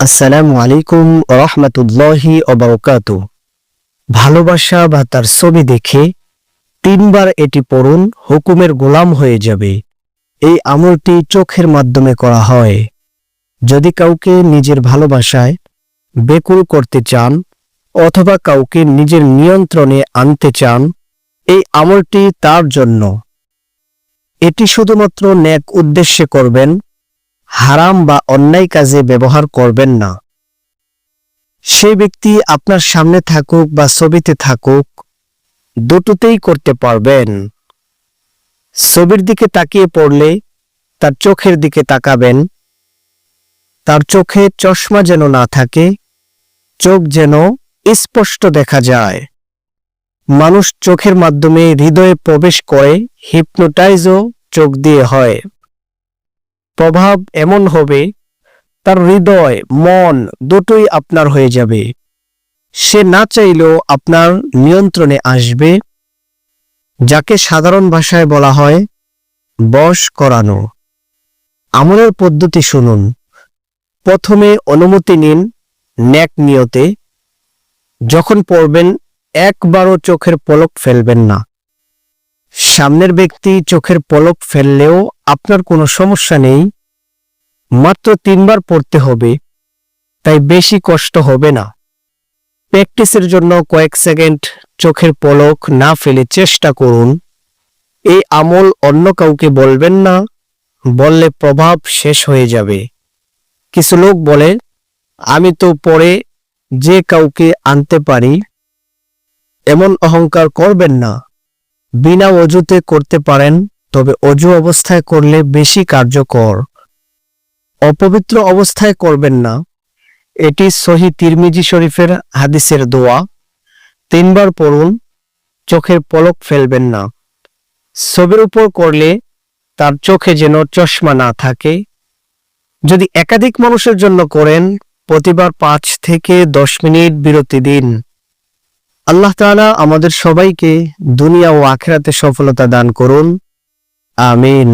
আসসালামু আলাইকুম রহমতুল্লাহি অবরকাত ভালোবাসা বা তার ছবি দেখে তিনবার এটি পড়ুন, হুকুমের গোলাম হয়ে যাবে। এই আমলটি চোখের মাধ্যমে করা হয়। যদি কাউকে নিজের ভালোবাসায় বেকুল করতে চান অথবা কাউকে নিজের নিয়ন্ত্রণে আনতে চান, এই আমলটি তার জন্য। এটি শুধুমাত্র ন্যাক উদ্দেশ্যে করবেন হারাম বা অন্যায় কাজে ব্যবহার করবেন না। সে ব্যক্তি আপনার সামনে থাকুক বা ছবিতে থাকুক, দুটোতেই করতে পারবেন। ছবির দিকে তাকিয়ে পড়লে তার চোখের দিকে তাকাবেন। তার চোখে চশমা যেন না থাকে, চোখ যেন স্পষ্ট দেখা যায়। মানুষ চোখের মাধ্যমে হৃদয়ে প্রবেশ করে, হিপনোটাইজও চোখ দিয়ে হয়। প্রভাব এমন হবে, তার হৃদয়, মন দুটোই আপনার হয়ে যাবে। সে না চাইলেও আপনার নিয়ন্ত্রণে আসবে, যাকে সাধারণ ভাষায় বলা হয় বশ করানো। আমলের পদ্ধতি শুনুন। প্রথমে অনুমতি নিন ন্যাক নিয়তে। যখন পড়বেন, একবারও চোখের পলক ফেলবেন না। সামনের ব্যক্তি চোখের পলক ফেললেও আপনার কোনো সমস্যা নেই। মাত্র তিনবার পড়তে হবে, তাই বেশি কষ্ট হবে না। প্র্যাকটিসের জন্য কয়েক সেকেন্ড চোখের পলক না ফেলে চেষ্টা করুন। এই আমল অন্য কাউকে বলবেন না, বললে প্রভাব শেষ হয়ে যাবে। কিছু লোক বলে, আমি তো পরে যে কাউকে আনতে পারি, এমন অহংকার করবেন না। বিনা অজুতে করতে পারেন, তবে অজু অবস্থায় করলে বেশি কার্যকর। অপবিত্র অবস্থায় করবেন না। এটি সহি তিরমিজি শরীফের হাদিসের দোয়া। তিনবার পড়ুন, চোখের পলক ফেলবেন না। ছবির উপর করলে তার চোখে যেন চশমা না থাকে। যদি একাধিক মানুষের জন্য করেন, প্রতিবার পাঁচ থেকে দশ মিনিট বিরতি দিন। আল্লাহ তালা আমাদের সবাইকে দুনিয়া ও আখেরাতে সফলতা দান করুন। আমিন।